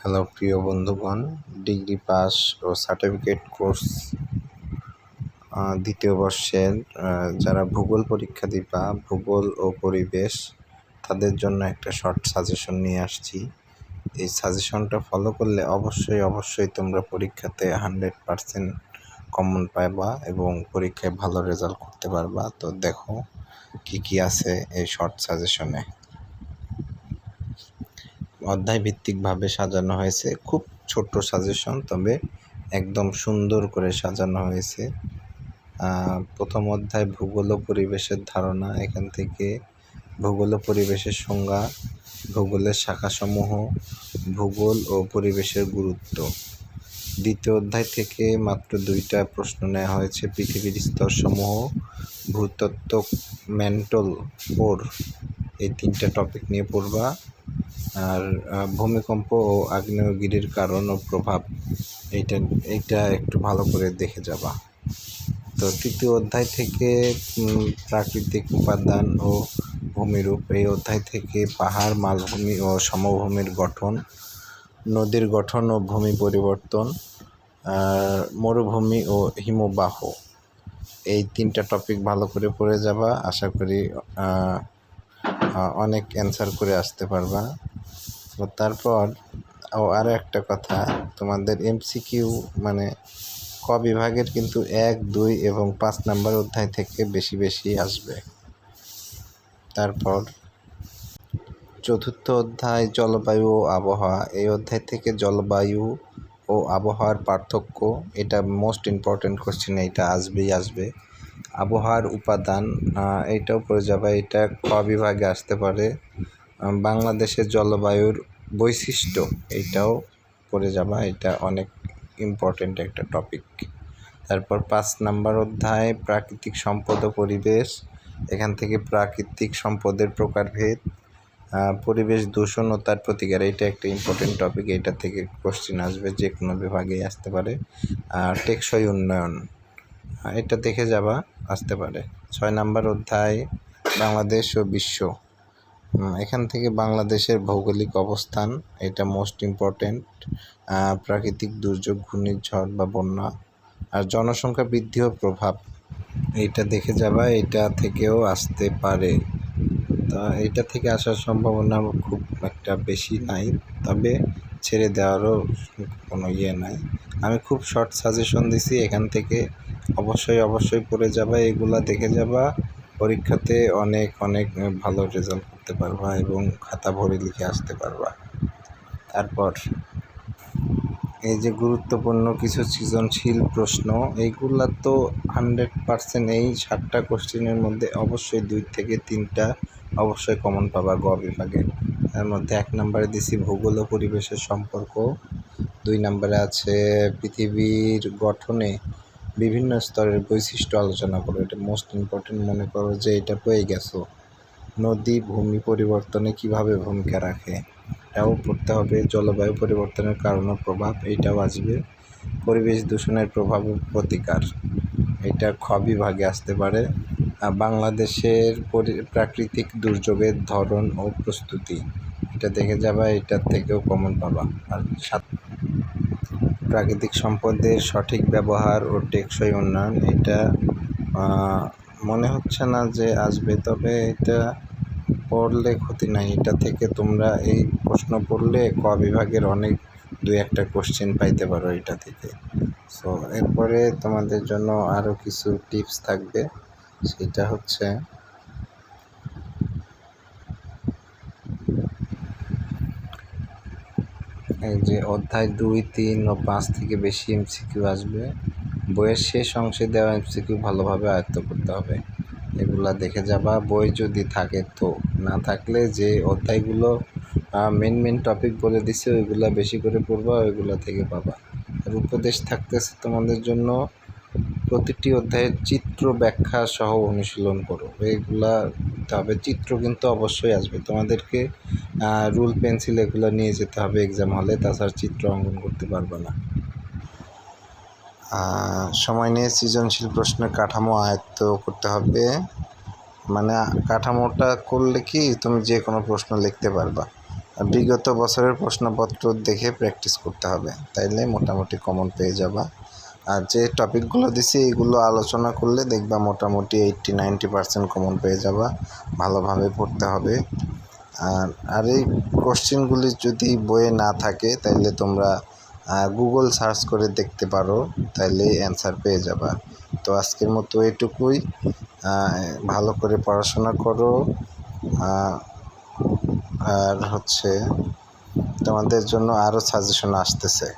Hello, প্রিয় বন্ধুগণ, degree pass ও সার্টিফিকেট কোর্স দ্বিতীয় বর্ষের যারা ভূগোল পরীক্ষা দিবা, ভূগোল ও পরিবেশ, তাদের জন্য একটা শর্ট সাজেশন নিয়ে আসছি। এই সাজেশনটা ফলো করলে অবশ্যই অবশ্যই তোমরা পরীক্ষাতে হান্ড্রেড পারসেন্ট কমন পাইবা এবং পরীক্ষায় ভালো রেজাল্ট করতে পারবা। তো দেখো, কি কি আছে এই শর্ট সাজেশনে অধ্যায় ভিত্তিকভাবে সাজানো হয়েছে। খুব ছোট্ট সাজেশন তবে একদম সুন্দর করে সাজানো হয়েছে। প্রথম অধ্যায় ভূগোল পরিবেশের ধারণা, এখান থেকে ভূগোল পরিবেশের সংজ্ঞা, ভূগোলের শাখাসমূহ, ভূগোল ও পরিবেশের গুরুত্ব। দ্বিতীয় অধ্যায় থেকে মাত্র দুইটা প্রশ্ন নেওয়া হয়েছে। পৃথিবীর স্তরসমূহ, ভূতত্ত্ব, মেন্টল কোর, এই তিনটা টপিক নিয়ে পড়বা। আর ভূমিকম্প ও আগ্নেয়গিরির কারণ ও প্রভাব, এইটা এইটা একটু ভালো করে দেখে যাবা। তো তৃতীয় অধ্যায় থেকে প্রাকৃতিক উপাদান ও ভূমিরূপ, এই অধ্যায় থেকে পাহাড়, মালভূমি ও সমভূমির গঠন, নদীর গঠন ও ভূমি পরিবর্তন মরুভূমি ও হিমবাহ। এই তিনটা টপিক ভালো করে পড়ে যাবা, আশা করি অনেক অ্যান্সার করে আসতে পারবা। তারপর ও আরও একটা কথা তোমাদের এমসিকিউ মানে ক বিভাগের কিন্তু এক দুই এবং পাঁচ নাম্বার অধ্যায় থেকে বেশি বেশি আসবে। তারপর চতুর্থ অধ্যায় জলবায়ু ও আবহাওয়া। এই অধ্যায় থেকে জলবায়ু ও আবহাওয়ার পার্থক্য এটা মোস্ট ইম্পর্ট্যান্ট কোশ্চেন এটা আসবেই আসবে। আবহাওয়ার উপাদান আহ, এইটাও পড়ে যাবে এটা ক বিভাগে আসতে পারে। বাংলাদেশের জলবায়ুর বৈশিষ্ট্য এইটাও পড়ে যাবা, এটা অনেক ইম্পর্ট্যান্ট একটা টপিক তারপর পাঁচ নাম্বার অধ্যায়, প্রাকৃতিক সম্পদ ও পরিবেশ। এখান থেকে প্রাকৃতিক সম্পদের প্রকারভেদ পরিবেশ দূষণ ও তার প্রতিকার, এটা একটা ইম্পর্টেন্ট টপিক এটা থেকে কোশ্চেন আসবে যে কোনো বিভাগেই আসতে পারে। আর টেকসই উন্নয়ন এটা দেখে যাবা, আসতে পারে। ছয় নাম্বার অধ্যায়, বাংলাদেশ ও বিশ্ব। এখান থেকে বাংলাদেশের ভৌগোলিক অবস্থান, এটা মোস্ট ইম্পর্টেন্ট প্রাকৃতিক দুর্যোগ, ঘূর্ণিঝড় বা বন্যা, আর জনসংখ্যা বৃদ্ধি ও প্রভাব এইটা দেখে যাবা, এটা থেকেও আসতে পারে। তা এটা থেকে আসার সম্ভাবনা খুব একটা বেশি নাই, তবে ছেড়ে দেওয়ারও কোনো ইয়ে নাই। আমি খুব শর্ট সাজেশন দিছি, এখান থেকে অবশ্যই অবশ্যই পড়ে যাবা, এগুলা দেখে যাবা পরীক্ষাতে অনেক অনেক ভালো রেজাল্ট করতে পারবা এবং খাতা ভরে লিখে আসতে পারবা। তারপর এই যে গুরুত্বপূর্ণ কিছু সৃজনশীল প্রশ্ন, এইগুলা তো হান্ড্রেড পার্সেন্ট এই ষাটটা কোশ্চেনের মধ্যে অবশ্যই দুই থেকে তিনটা অবশ্যই কমন পাবা গ বিভাগে। তার মধ্যে এক নম্বরে দিছি ভূগোল ও পরিবেশের সম্পর্ক, দুই নম্বরে আছে পৃথিবীর গঠনে বিভিন্ন স্তরের বৈশিষ্ট্য আলোচনা করো। এটা মোস্ট ইম্পর্টেন্ট মনে করো যে এটা পেয়ে গেছো। নদী ভূমি পরিবর্তনে কীভাবে ভূমিকা রাখে, এটাও পড়তে হবে। জলবায়ু পরিবর্তনের কারণ প্রভাব, এটাও আসবে। পরিবেশ দূষণের প্রভাব প্রতিকার, এটা খ বিভাগে আসতে পারে। বাংলাদেশের পরি- প্রাকৃতিক দুর্যোগের ধরন ও প্রস্তুতি, এটা দেখে যাবা, এটার থেকেও কমন পাবা। আর সাত প্রাকৃতিক সম্পদের সঠিক ব্যবহার ও টেকসই উন্নয়ন, এটা মনে হচ্ছে না যে আসবে, তবে এটা পড়লে ক্ষতি নাই। এটা থেকে তোমরা এই প্রশ্ন পড়লে ক বিভাগের অনেক দুই একটা কোশ্চেন পাইতে পারো এটা থেকে। সো এরপরে তোমাদের জন্য আরও কিছু টিপস থাকবে। সেটা হচ্ছে যে অধ্যায় দুই, তিন ও পাঁচ থেকে বেশি এমসিকিউ আসবে। বইয়ের শেষ অংশে দেওয়া এমসিকিউ ভালোভাবে আয়ত্ত করতে হবে। এগুলা দেখে যাবা। বই যদি থাকে তো, না থাকলে যে অধ্যায়গুলো মেন মেন টপিক বলে দিছে, ওইগুলা বেশি করে পড়বা, ওইগুলা থেকে পাবা। আর উপদেশ থাকতেছে তোমাদের জন্য, প্রতিটি অধ্যায়ের চিত্র ব্যাখ্যা সহ অনুশীলন করো। এইগুলা তবে চিত্র কিন্তু অবশ্যই আসবে। তোমাদেরকে রুল পেন্সিল এগুলো নিয়ে যেতে হবে এক্সাম হলে তাছাড়া চিত্র অঙ্কন করতে পারবে না। সময় নিয়ে সৃজনশীল প্রশ্নের কাঠামো আয়ত্ত করতে হবে। মানে কাঠামোটা করলে কি তুমি যে কোনো প্রশ্ন লিখতে পারবা। বিগত বছরের প্রশ্নপত্র দেখে প্র্যাকটিস করতে হবে। তাইলে মোটামুটি কমন পেয়ে যাবা। আর যে টপিকগুলো দিছি এইগুলো আলোচনা করলে দেখবা মোটামুটি এইট্টি নাইনটি পার্সেন্ট কমন পেয়ে যাবা, ভালোভাবে পড়তে হবে। আর আর এই কোশ্চেনগুলি যদি বইয়ে না থাকে, তাইলে তোমরা গুগল সার্চ করে দেখতে পারো, তাইলে অ্যান্সার পেয়ে যাবা। তো আজকের মতো এটুকুই। ভালো করে পড়াশোনা করো। আর হচ্ছে তোমাদের জন্য আরও সাজেশন আসতেছে।